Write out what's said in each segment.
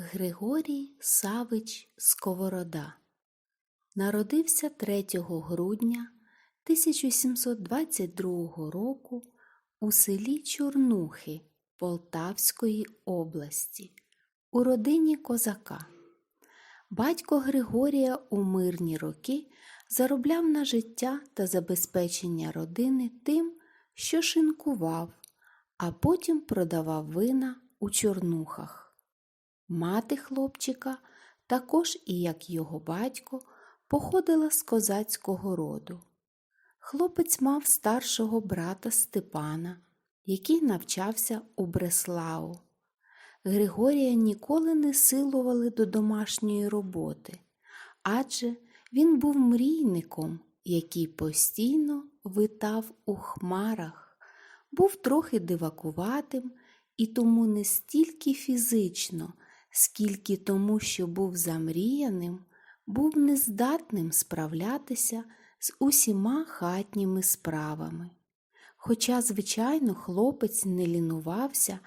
Григорій Савич Сковорода народився 3 грудня 1722 року у селі Чорнухи Полтавської області у родині козака. Батько Григорія у мирні роки заробляв на життя та забезпечення родини тим, що шинкував, а потім продавав вина у чорнухах. Мати хлопчика, також і як його батько, походила з козацького роду. Хлопець мав старшого брата Степана, який навчався у Бреслау. Григорія ніколи не силували до домашньої роботи, адже він був мрійником, який постійно витав у хмарах, був трохи дивакуватим і тому не стільки фізично, скільки тому, що був замріяним, був нездатним справлятися з усіма хатніми справами. Хоча, звичайно, хлопець не лінувався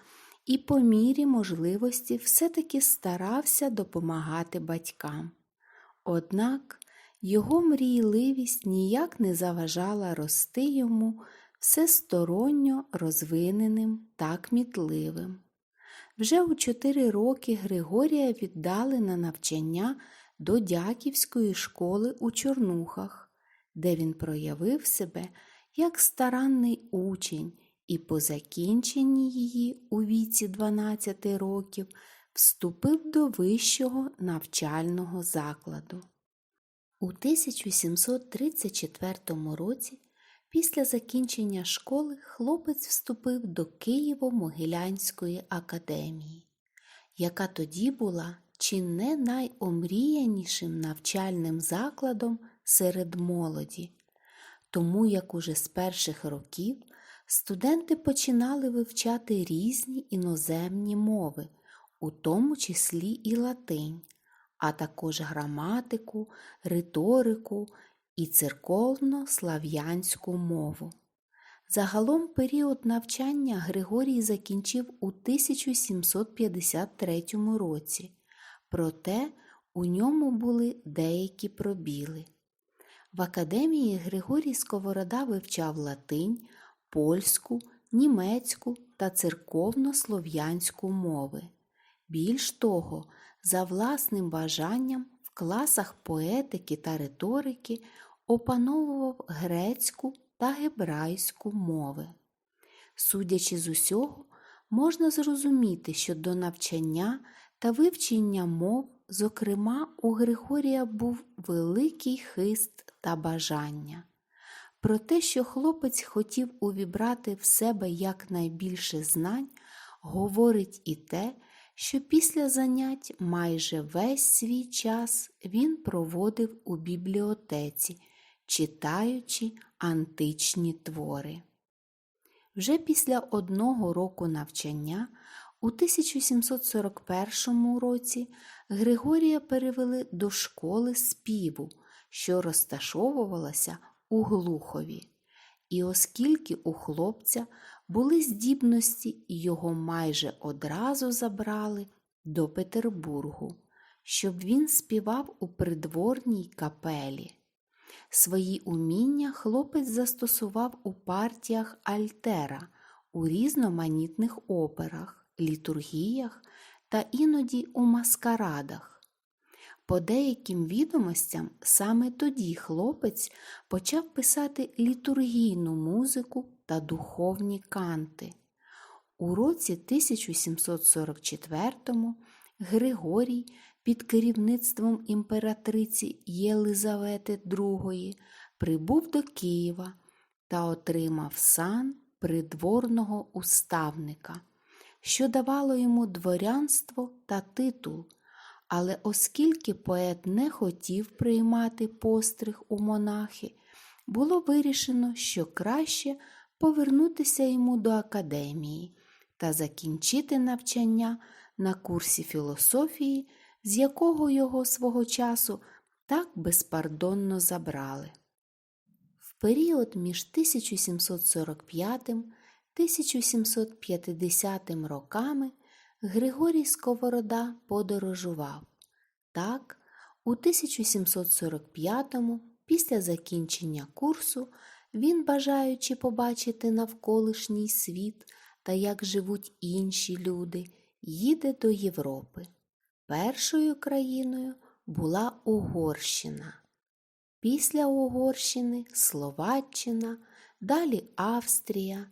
і по мірі можливості все-таки старався допомагати батькам. Однак його мрійливість ніяк не заважала рости йому всесторонньо розвиненим та кмітливим. Вже у чотири роки Григорія віддали на навчання до Дяківської школи у Чорнухах, де він проявив себе як старанний учень і по закінченні її у віці 12 років вступив до вищого навчального закладу. У 1734 році Після закінчення школи хлопець вступив до Києво-Могилянської академії, яка тоді була чи не найомріянішим навчальним закладом серед молоді, тому як уже з перших років студенти починали вивчати різні іноземні мови, у тому числі і латинь, а також граматику, риторику і церковно-слав'янську мову. Загалом період навчання Григорій закінчив у 1753 році, проте у ньому були деякі пробіли. В академії Григорій Сковорода вивчав латинь, польську, німецьку та церковно-слов'янську мови. Більш того, за власним бажанням в класах поетики та риторики опановував грецьку та гебрайську мови. Судячи з усього, можна зрозуміти, що до навчання та вивчення мов, зокрема, у Григорія був великий хист та бажання. Про те, що хлопець хотів увібрати в себе якнайбільше знань, говорить і те, що після занять майже весь свій час він проводив у бібліотеці, читаючи античні твори. Вже після одного року навчання у 1741 році Григорія перевели до школи співу, що розташовувалася у Глухові. І оскільки у хлопця були здібності, його майже одразу забрали до Петербургу, щоб він співав у придворній капелі. Свої уміння хлопець застосував у партіях Альтера, у різноманітних операх, літургіях та іноді у маскарадах. По деяким відомостям саме тоді хлопець почав писати літургійну музику та духовні канти. У році 1744 Григорій під керівництвом імператриці Єлизавети II прибув до Києва та отримав сан придворного уставника, що давало йому дворянство та титул. Але оскільки поет не хотів приймати постриг у монахи, було вирішено, що краще повернутися йому до академії та закінчити навчання на курсі філософії з якого його свого часу так безпардонно забрали. В період між 1745 1750 роками Григорій Сковорода подорожував. Так, у 1745-му, після закінчення курсу, він, бажаючи побачити навколишній світ та як живуть інші люди, їде до Європи. Першою країною була Угорщина. Після Угорщини Словаччина, далі Австрія.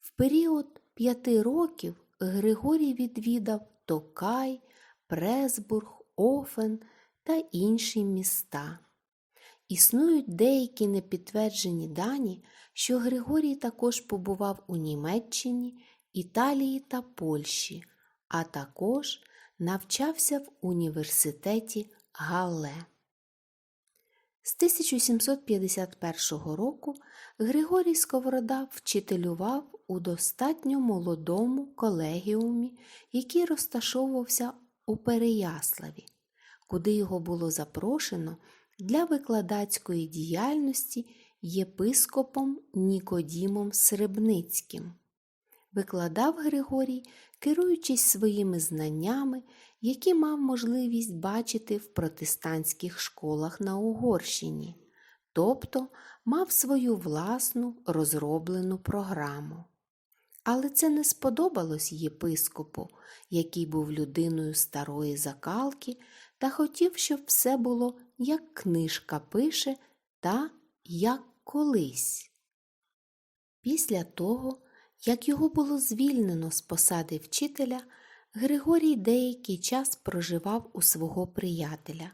В період п'яти років Григорій відвідав Токай, Пресбург, Офен та інші міста. Існують деякі непідтверджені дані, що Григорій також побував у Німеччині, Італії та Польщі, а також навчався в університеті Галле. З 1751 року Григорій Сковорода вчителював у достатньо молодому колегіумі, який розташовувався у Переяславі, куди його було запрошено для викладацької діяльності єпископом Нікодімом Сребницьким. Викладав Григорій, керуючись своїми знаннями, які мав можливість бачити в протестантських школах на Угорщині, тобто мав свою власну розроблену програму. Але це не сподобалось єпископу, який був людиною старої закалки та хотів, щоб все було, як книжка пише, та як колись. Після того, як його було звільнено з посади вчителя, Григорій деякий час проживав у свого приятеля.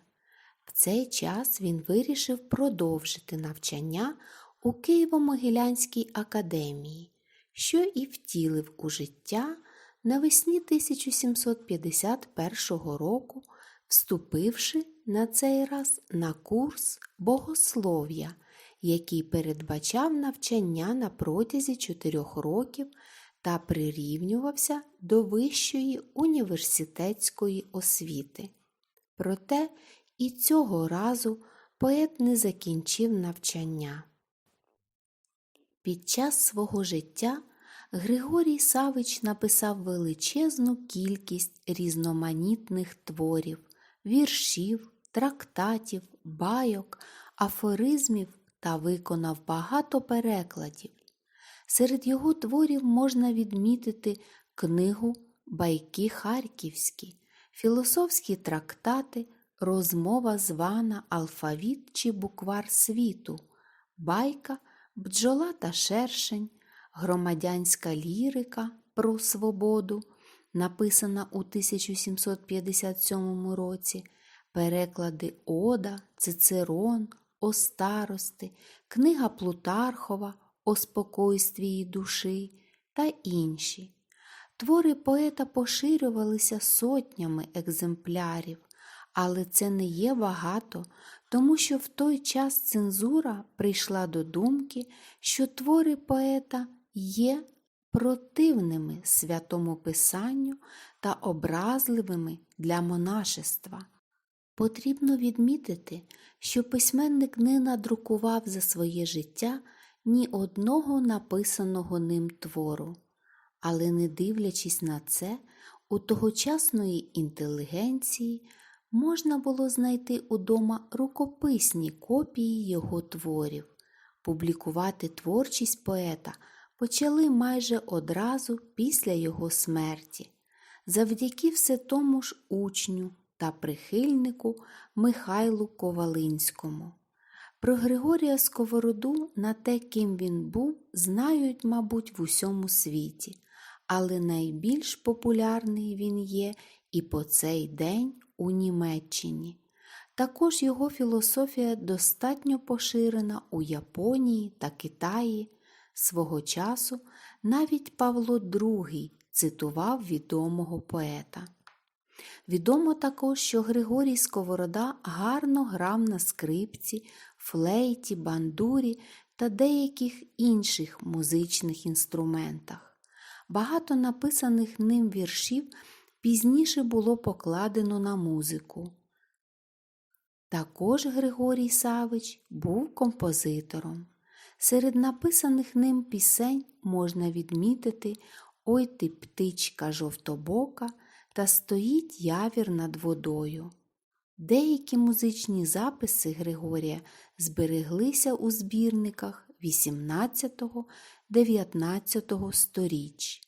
В цей час він вирішив продовжити навчання у Києво-Могилянській академії, що і втілив у життя навесні 1751 року, вступивши на цей раз на курс богослов'я, який передбачав навчання на протязі чотирьох років та прирівнювався до вищої університетської освіти. Проте і цього разу поет не закінчив навчання. Під час свого життя Григорій Савич написав величезну кількість різноманітних творів, віршів, трактатів, байок, афоризмів та виконав багато перекладів. Серед його творів можна відмітити книгу Байки Харківські, філософські трактати, розмова звана Алфавіт чи буквар світу, байка, бджола та шершень, громадянська лірика про свободу, написана у 1757 році, переклади Ода, Цицерон, Остарости, книга Плутархова о спокойствії душі та інші. Твори поета поширювалися сотнями екземплярів, але це не є багато, тому що в той час цензура прийшла до думки, що твори поета є противними святому Писанню та образливими для монашества. Потрібно відмітити, що письменник не надрукував за своє життя ні одного написаного ним твору, але, не дивлячись на це, у тогочасної інтелігенції можна було знайти удома рукописні копії його творів. Публікувати творчість поета почали майже одразу після його смерті, завдяки все тому ж учню та прихильнику Михайлу Ковалинському. Про Григорія Сковороду на те, ким він був, знають, мабуть, в усьому світі, але найбільш популярний він є і по цей день у Німеччині. Також його філософія достатньо поширена у Японії та Китаї. Свого часу навіть Павло II цитував відомого поета. Відомо також, що Григорій Сковорода гарно грав на скрипці, флейті, бандурі та деяких інших музичних інструментах. Багато написаних ним віршів пізніше було покладено на музику. Також Григорій Савич був композитором. Серед написаних ним пісень можна відмітити Ой ти птичка жовтобока та стоїть явір над водою. Деякі музичні записи Григорія збереглися у збірниках 18-19 сторіч.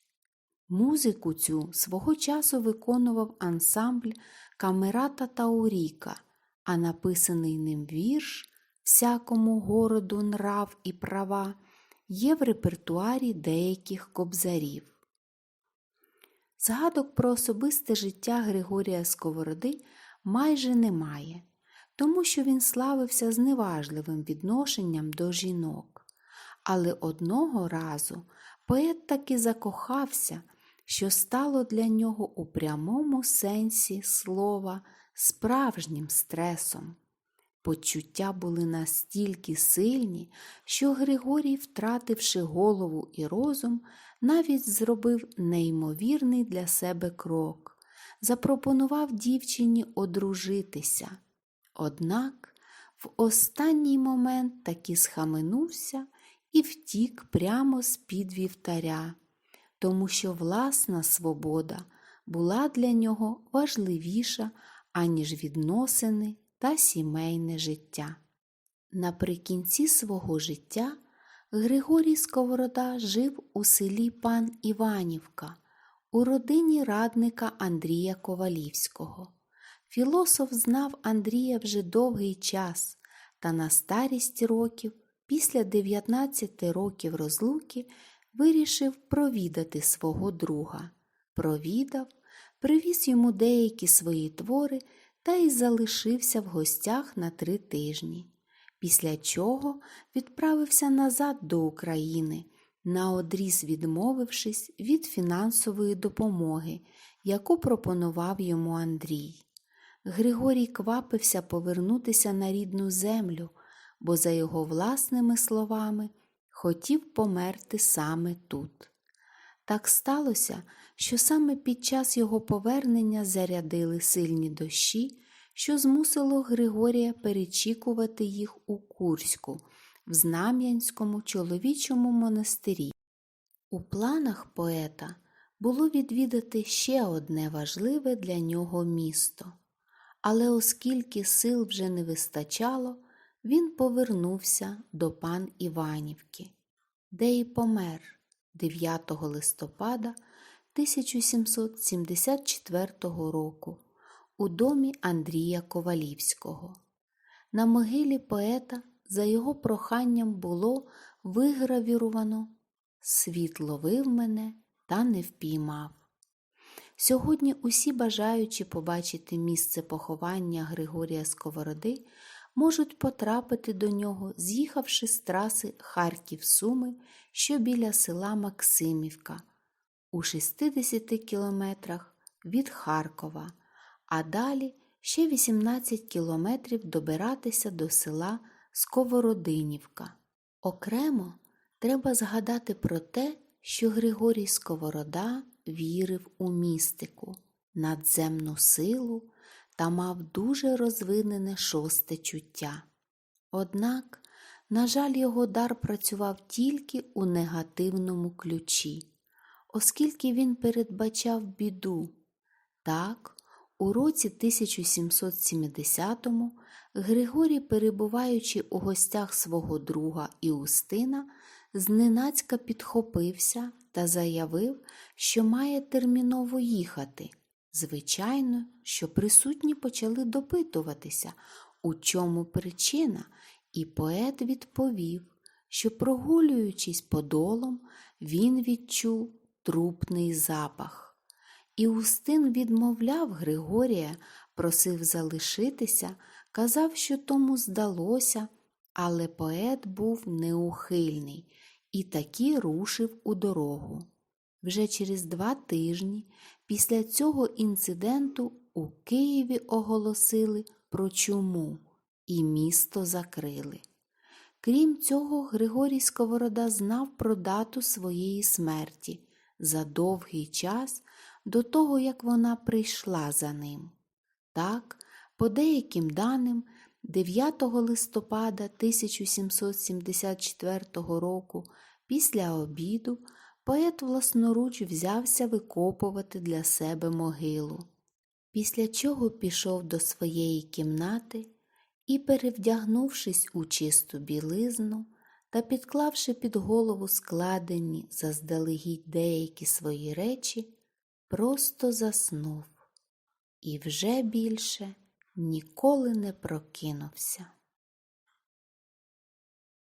Музику цю свого часу виконував ансамбль Камерата Тауріка, а написаний ним вірш всякому городу нрав і права є в репертуарі деяких кобзарів. Згадок про особисте життя Григорія Сковороди майже немає, тому що він славився зневажливим відношенням до жінок. Але одного разу поет таки закохався, що стало для нього у прямому сенсі слова справжнім стресом. Почуття були настільки сильні, що Григорій, втративши голову і розум, навіть зробив неймовірний для себе крок, запропонував дівчині одружитися. Однак в останній момент таки схаменувся і втік прямо з-під вівтаря, тому що власна свобода була для нього важливіша, аніж відносини та сімейне життя. Наприкінці свого життя Григорій Сковорода жив у селі Пан Іванівка у родині радника Андрія Ковалівського. Філософ знав Андрія вже довгий час, та на старість років, після 19 років розлуки, вирішив провідати свого друга. Провідав, привіз йому деякі свої твори та й залишився в гостях на три тижні, після чого відправився назад до України, наодріз відмовившись від фінансової допомоги, яку пропонував йому Андрій. Григорій квапився повернутися на рідну землю, бо, за його власними словами, хотів померти саме тут. Так сталося, що саме під час його повернення зарядили сильні дощі, що змусило Григорія перечікувати їх у Курську, в Знам'янському чоловічому монастирі. У планах поета було відвідати ще одне важливе для нього місто. Але оскільки сил вже не вистачало, він повернувся до пан Іванівки, де й помер 9 листопада 1774 року у домі Андрія Ковалівського. На могилі поета за його проханням було вигравіровано Світ ловив мене та не впіймав. Сьогодні усі бажаючі побачити місце поховання Григорія Сковороди можуть потрапити до нього, з'їхавши з траси Харків-Суми, що біля села Максимівка, у 60 кілометрах від Харкова, а далі ще 18 кілометрів добиратися до села Сковородинівка. Окремо треба згадати про те, що Григорій Сковорода вірив у містику, надземну силу та мав дуже розвинене шосте чуття. Однак, на жаль, його дар працював тільки у негативному ключі, оскільки він передбачав біду. Так, у році 1770-му Григорій, перебуваючи у гостях свого друга Іустина, зненацька підхопився та заявив, що має терміново їхати. Звичайно, що присутні почали допитуватися, у чому причина, і поет відповів, що, прогулюючись подолом, він відчув трупний запах. Іустин відмовляв Григорія, просив залишитися, казав, що тому здалося, але поет був неухильний і таки рушив у дорогу. Вже через два тижні після цього інциденту у Києві оголосили про чуму і місто закрили. Крім цього, Григорій Сковорода знав про дату своєї смерті за довгий час до того, як вона прийшла за ним. Так, по деяким даним, 9 листопада 1774 року, після обіду, поет власноруч взявся викопувати для себе могилу, після чого пішов до своєї кімнати і, перевдягнувшись у чисту білизну та підклавши під голову складені заздалегідь деякі свої речі, просто заснув і вже більше ніколи не прокинувся.